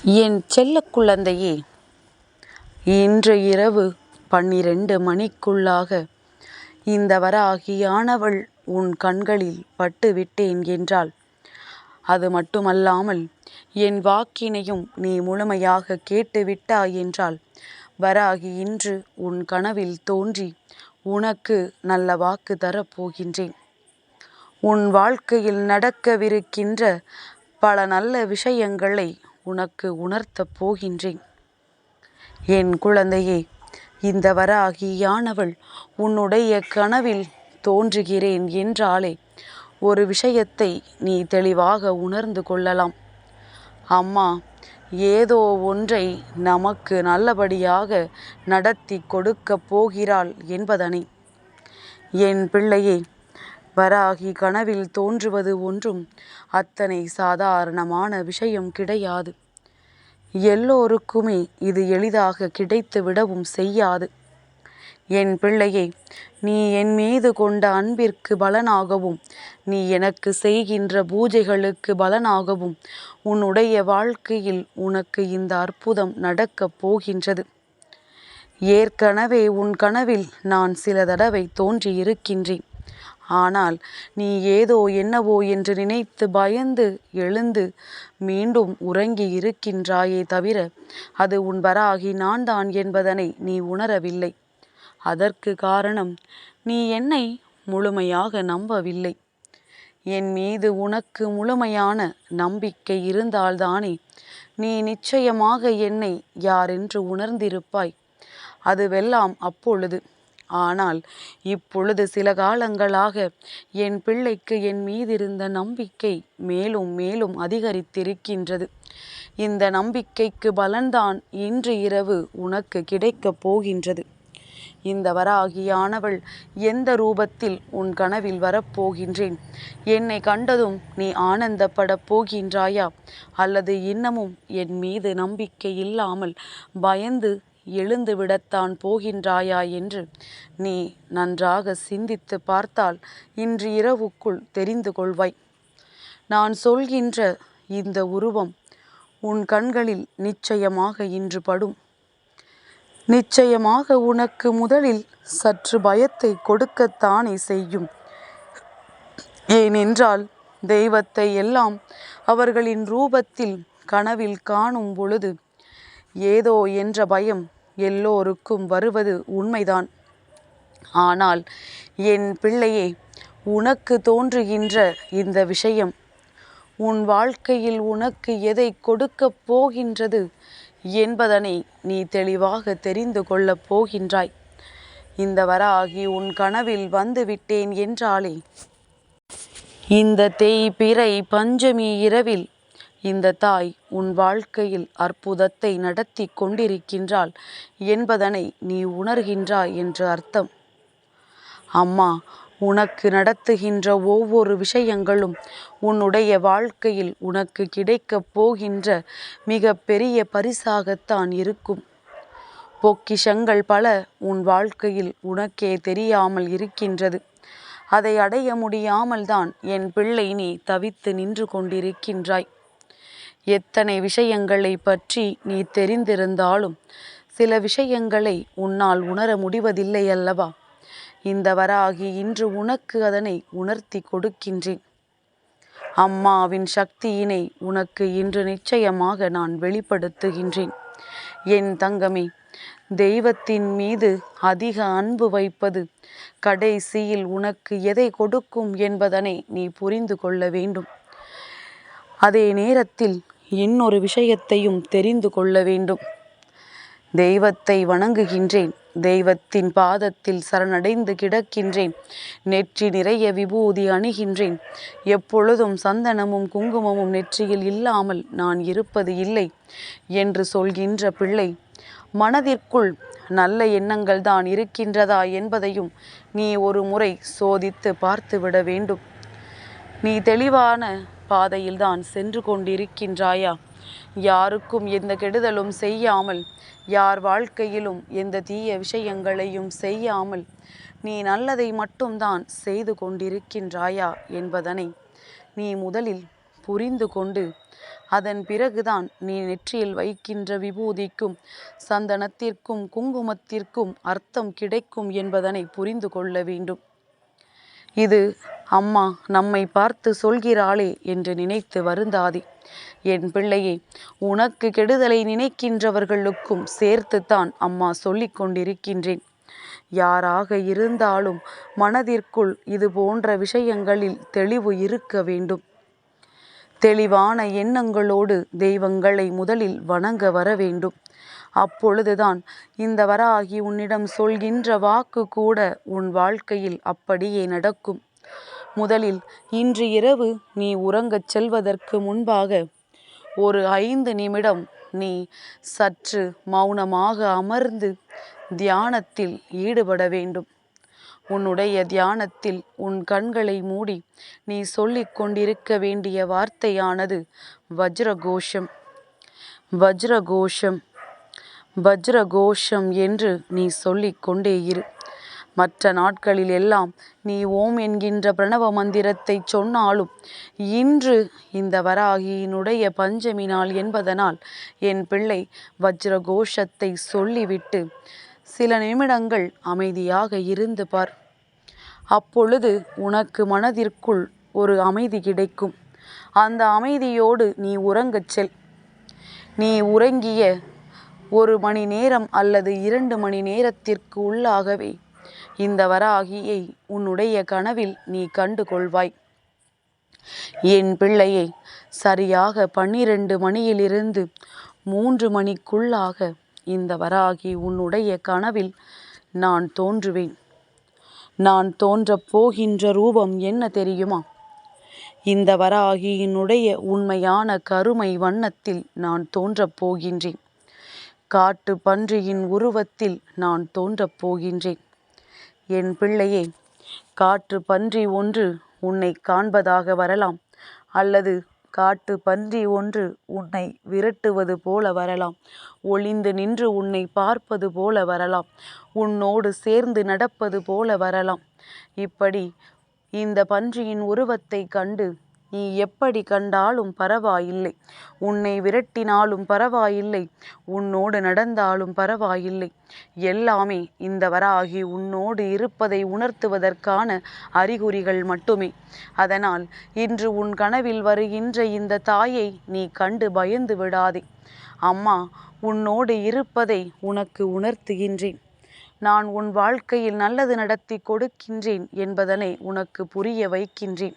என் செல்ல குழந்தையே இன்று இரவு பன்னிரண்டு மணிக்குள்ளாக இந்த வராகியானவள் உன் கண்களில் பட்டுவிட்டேன் என்றால் அது மட்டுமல்லாமல் என் வாக்கினையும் நீ முழுமையாக கேட்டுவிட்டாய் என்றால் வராகி இன்று உன் கனவில் தோன்றி உனக்கு நல்ல வாக்கு தரப்போகின்றேன் உன் வாழ்க்கையில் நடக்கவிருக்கின்ற பல நல்ல விஷயங்களை உனக்கு உணர்த்தப் போகின்றேன். என் குழந்தையே இந்த வராகியானவள் உன்னுடைய கனவில் தோன்றுகிறேன் என்றாலே ஒரு விஷயத்தை நீ தெளிவாக உணர்ந்து கொள்ளலாம். அம்மா ஏதோ ஒன்றை நமக்கு நல்லபடியாக நடத்தி கொடுக்கப் போகிறாள் என்பதனை. என் பிள்ளையே வராகி கனவில் தோன்றுவது ஒன்றும் அத்தனை சாதாரணமான விஷயம் கிடையாது. எல்லோருக்குமே இது எளிதாக கிடைத்து விடவும் செய்யாது. என் பிள்ளையே நீ என் மீது கொண்ட அன்பிற்கு பலனாகவும் நீ எனக்கு செய்கின்ற பூஜைகளுக்கு பலனாகவும் உன்னுடைய வாழ்க்கையில் உனக்கு இந்த அற்புதம் நடக்கப் போகின்றது. ஏற்கனவே உன் கனவில் நான் சில தடவை தோன்றியிருக்கின்றேன். ஆனால் நீ ஏதோ என்னவோ என்று நினைத்து பயந்து எழுந்து மீண்டும் உறங்கி இருக்கின்றாயே தவிர அது உன் வராகி நான் தான் என்பதனை நீ உணரவில்லை. அதற்கு காரணம் நீ என்னை முழுமையாக நம்பவில்லை. என் மீது உனக்கு முழுமையான நம்பிக்கை இருந்தால்தானே நீ நிச்சயமாக என்னை யாரென்று உணர்ந்திருப்பாய். அதுவெல்லாம் அப்பொழுது ஆனால் இப்பொழுது சில காலங்களாக என் பிள்ளைக்கு என் மீதிருந்த நம்பிக்கை மேலும் மேலும் அதிகரித்திருக்கின்றது. இந்த நம்பிக்கைக்கு பலன்தான் இன்று இரவு உனக்கு கிடைக்கப் போகின்றது. இந்த வராகியானவள் எந்த ரூபத்தில் உன் கனவில் வரப்போகின்றேன்? என்னை கண்டதும் நீ ஆனந்தப்படப் போகின்றாயா? அல்லது இன்னமும் என் மீது நம்பிக்கை இல்லாமல் பயந்து எழுந்துவிடத்தான் போகின்றாயா என்று நீ நன்றாக சிந்தித்து பார்த்தால் இன்று இரவுக்குள் தெரிந்து கொள்வாய். நான் சொல்கின்ற இந்த உருவம் உன் கண்களில் நிச்சயமாக இன்று படும். நிச்சயமாக உனக்கு முதலில் சற்று பயத்தை கொடுக்கத்தானே செய்யும். ஏனென்றால் தெய்வத்தை எல்லாம் அவர்களின் ரூபத்தில் கனவில் காணும் பொழுது ஏதோ என்ற பயம் எல்லோருக்கும் வருவது உண்மைதான். ஆனால் என் பிள்ளையே உனக்கு தோன்றுகின்ற இந்த விஷயம் உன் வாழ்க்கையில் உனக்கு எதை கொடுக்கப் போகின்றது என்பதனை நீ தெளிவாக தெரிந்து கொள்ளப் போகின்றாய். இந்த வராகி உன் கனவில் வந்துவிட்டேன் என்றாலே இந்த தேய்பிறை பஞ்சமி இரவில் இந்த தாய் உன் வாழ்க்கையில் அற்புதத்தை நடத்தி கொண்டிருக்கின்றாள் என்பதனை நீ உணர்கின்றாய் என்று அர்த்தம். அம்மா உனக்கு நடத்துகின்ற ஒவ்வொரு விஷயங்களும் உன்னுடைய வாழ்க்கையில் உனக்கு கிடைக்கப் போகின்ற மிக பெரிய பரிசாகத்தான் இருக்கும். பொக்கிஷங்கள் பல உன் வாழ்க்கையில் உனக்கே தெரியாமல் இருக்கின்றது. அதை அடைய முடியாமல் தான் என் பிள்ளை நீ தவித்து நின்று கொண்டிருக்கின்றாய். எத்தனை விஷயங்களை பற்றி நீ தெரிந்திருந்தாலும் சில விஷயங்களை உன்னால் உணர முடிவதில்லை அல்லவா? இந்த வராகி இன்று உனக்கு அதனை உணர்த்தி கொடுக்கின்றேன். அம்மாவின் சக்தியினை உனக்கு இன்று நிச்சயமாக நான் வெளிப்படுத்துகின்றேன். என் தங்கமே தெய்வத்தின் மீது அதிக அன்பு வைப்பது கடைசியில் உனக்கு எதை கொடுக்கும் என்பதனை நீ புரிந்து கொள்ள வேண்டும். அதே நேரத்தில் இன்னொரு விஷயத்தையும் தெரிந்து கொள்ள வேண்டும். தெய்வத்தை வணங்குகின்றேன் தெய்வத்தின் பாதத்தில் சரணடைந்து கிடக்கின்றேன் நெற்றி நிறைய விபூதி அணிகின்றேன். எப்பொழுதும் சந்தனமும் குங்குமமும் நெற்றியில் இல்லாமல் நான் இருப்பது இல்லை என்று சொல்கின்ற பிள்ளை மனதிற்குள் நல்ல எண்ணங்கள் தான் இருக்கின்றதா என்பதையும் நீ ஒரு முறை சோதித்து பார்த்துவிட வேண்டும். நீ தெளிவான பாதையில்தான் சென்று கொண்டிருக்கின்றாயா? யாருக்கும் எந்த கெடுதலும் செய்யாமல் யார் வாழ்க்கையிலும் எந்த தீய விஷயங்களையும் செய்யாமல் நீ நல்லதை மட்டும்தான் செய்து கொண்டிருக்கின்றாயா என்பதனை நீ முதலில் புரிந்து கொண்டு அதன் பிறகுதான் நீ நெற்றியில் வைக்கின்ற விபூதிக்கும் சந்தனத்திற்கும் குங்குமத்திற்கும் அர்த்தம் கிடைக்கும் என்பதனை புரிந்து கொள்ள வேண்டும். இது அம்மா நம்மை பார்த்து சொல்கிறாளே என்று நினைத்து வருந்தாதே. என் பிள்ளையே உனக்கு கெடுதலை நினைக்கின்றவர்களுக்கும் சேர்த்துத்தான் அம்மா சொல்லிக் கொண்டிருக்கின்றேன். யாராக இருந்தாலும் மனதிற்குள் இது போன்ற விஷயங்களில் தெளிவு இருக்க வேண்டும். தெளிவான எண்ணங்களோடு தெய்வங்களை முதலில் வணங்க வர வேண்டும். அப்பொழுதுதான். இந்த வராகி உன்னிடம் சொல்கின்ற வாக்கு கூட உன் வாழ்க்கையில் அப்படியே நடக்கும். முதலில் இன்று இரவு நீ உறங்கச் செல்வதற்கு முன்பாக ஒரு ஐந்து நிமிடம் நீ சற்று மௌனமாக அமர்ந்து தியானத்தில் ஈடுபட வேண்டும். உன்னுடைய தியானத்தில் உன் கண்களை மூடி நீ சொல்லிக் கொண்டிருக்க வேண்டிய வார்த்தையானது வஜ்ரகோஷம். வஜ்ரகோஷம். வஜ்ரகோஷம் என்று நீ சொல்லிக் கொண்டே இரு. மற்ற நாட்களில் எல்லாம் நீ ஓம் என்கின்ற பிரணவ மந்திரத்தை சொன்னாலும் இன்று இந்த வராகியினுடைய பஞ்சமி நாள் என்பதனால் என் பிள்ளை வஜ்ரகோஷத்தை சொல்லிவிட்டு சில நிமிடங்கள் அமைதியாக இருந்து பார். அப்பொழுது உனக்கு மனதிற்குள் ஒரு அமைதி கிடைக்கும். அந்த அமைதியோடு நீ உறங்கச் செல். நீ உறங்கிய ஒரு மணி நேரம் அல்லது இரண்டு மணி நேரத்திற்கு உள்ளாகவே. இந்த வராகியை உன்னுடைய கனவில் நீ கண்டு கொள்வாய். என் பிள்ளையை சரியாக பன்னிரண்டு மணியிலிருந்து மூன்று மணிக்குள்ளாக இந்த வராகி உன்னுடைய கனவில் நான் தோன்றுவேன். நான் தோன்றப் போகின்ற ரூபம் என்ன தெரியுமா? இந்த வராகியினுடைய உண்மையான கருமை வண்ணத்தில் நான் தோன்றப் போகின்றேன். காட்டு பன்றியின் உருவத்தில் நான் தோன்றப் போகின்றேன். என் பிள்ளையே காற்று பன்றி ஒன்று உன்னை காண்பதாக வரலாம் அல்லது காட்டு பன்றி ஒன்று உன்னை விரட்டுவது போல வரலாம் ஒளிந்து நின்று உன்னை பார்ப்பது போல வரலாம் உன்னோடு சேர்ந்து நடப்பது போல வரலாம். இப்படி இந்த பன்றியின் உருவத்தை கண்டு நீ எப்படி கண்டாலும் பரவாயில்லை. உன்னை விரட்டினாலும் பரவாயில்லை. உன்னோடு நடந்தாலும் பரவாயில்லை. எல்லாமே இந்த வராகி உன்னோடு இருப்பதை உணர்த்துவதற்கான அறிகுறிகள் மட்டுமே. அதனால் இன்று உன் கனவில் வருகின்ற இந்த தாயை நீ கண்டு பயந்து விடாதே. அம்மா உன்னோடு இருப்பதை உனக்கு உணர்த்துகின்றேன். நான் உன் வாழ்க்கையில் நல்லது நடத்தி கொடுக்கின்றேன் என்பதனை உனக்கு புரிய வைக்கின்றேன்.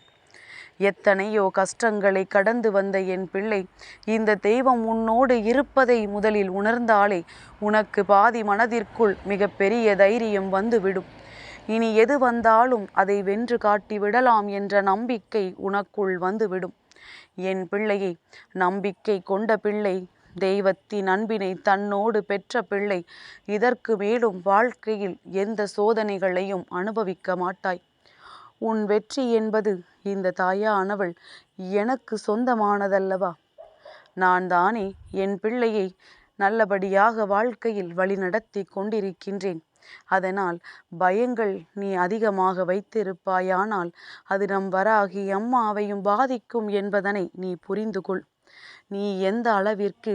எத்தனையோ கஷ்டங்களை கடந்து வந்த என் பிள்ளை இந்த தெய்வம் உன்னோடு இருப்பதை முதலில் உணர்ந்தாலே உனக்கு பாதி மனதிற்குள் மிகப்பெரிய தைரியம் வந்துவிடும். இனி எது வந்தாலும் அதை வென்று காட்டி விடலாம் என்ற நம்பிக்கை உனக்குள் வந்துவிடும். என் பிள்ளையை நம்பிக்கை கொண்ட பிள்ளை தெய்வத்தின் அன்பினை தன்னோடு பெற்ற பிள்ளை இதற்கு மேலும் வாழ்க்கையில் எந்த சோதனைகளையும் அனுபவிக்க மாட்டாய். உன் வெற்றி என்பது இந்த தாயானவள் எனக்கு சொந்தமானதல்லவா? நான் தானே என் பிள்ளையை நல்லபடியாக வாழ்க்கையில் வழிநடத்தி கொண்டிருக்கின்றேன். அதனால் பயங்கள் நீ அதிகமாக வைத்திருப்பாயானால் அது நம் வராகி அம்மாவையும் பாதிக்கும் என்பதனை நீ புரிந்து கொள் நீ எந்த அளவிற்கு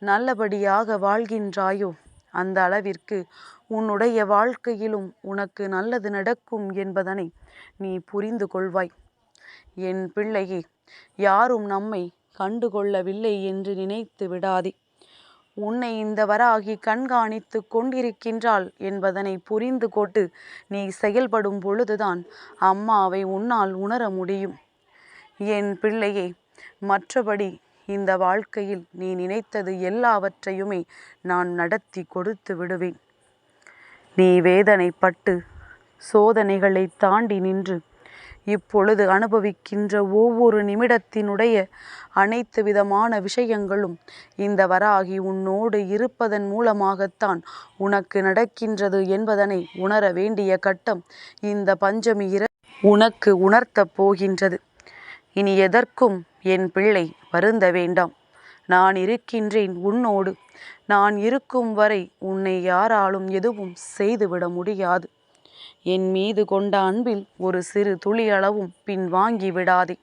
நல்லபடியாக வாழ்கின்றாயோ அந்த அளவிற்கு உன்னுடைய வாழ்க்கையிலும் உனக்கு நல்லது நடக்கும் என்பதனை நீ புரிந்து கொள்வாய். என் பிள்ளையே யாரும் நம்மை கண்டுகொள்ளவில்லை என்று நினைத்து விடாதே. உன்னை இந்த வராகி கண்காணித்து கொண்டிருக்கின்றாள் என்பதனை புரிந்து கொண்டு நீ செயல்படும் பொழுதுதான் அம்மாவை உன்னால் உணர முடியும். என் பிள்ளையே மற்றபடி இந்த வாழ்க்கையில் நீ நினைத்தது எல்லாவற்றையுமே நான் நடத்தி கொடுத்து விடுவேன். நீ வேதனைப்பட்டு சோதனைகளை தாண்டி நின்று இப்பொழுது அனுபவிக்கின்ற ஒவ்வொரு நிமிடத்தினுடைய அனைத்து விதமான விஷயங்களும் இந்த வராகி உன்னோடு இருப்பதன் மூலமாகத்தான் உனக்கு நடக்கின்றது என்பதனை உணர வேண்டிய கட்டம் இந்த பஞ்சமி இர உனக்கு உணர்த்தப் போகின்றது. இனி எதற்கும் என் பிள்ளை வருந்த வேண்டாம். நான் இருக்கின்றேன் உன்னோடு. நான் இருக்கும் வரை உன்னை யாராலும் எதுவும் செய்துவிட முடியாது. என் மீது கொண்ட அன்பில் ஒரு சிறு துளி அளவும் பின் வாங்கி விடாதே.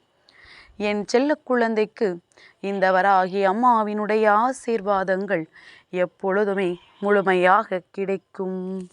என் செல்ல குழந்தைக்கு இந்த வராகி அம்மாவினுடைய ஆசீர்வாதங்கள் எப்பொழுதுமே முழுமையாக கிடைக்கும்.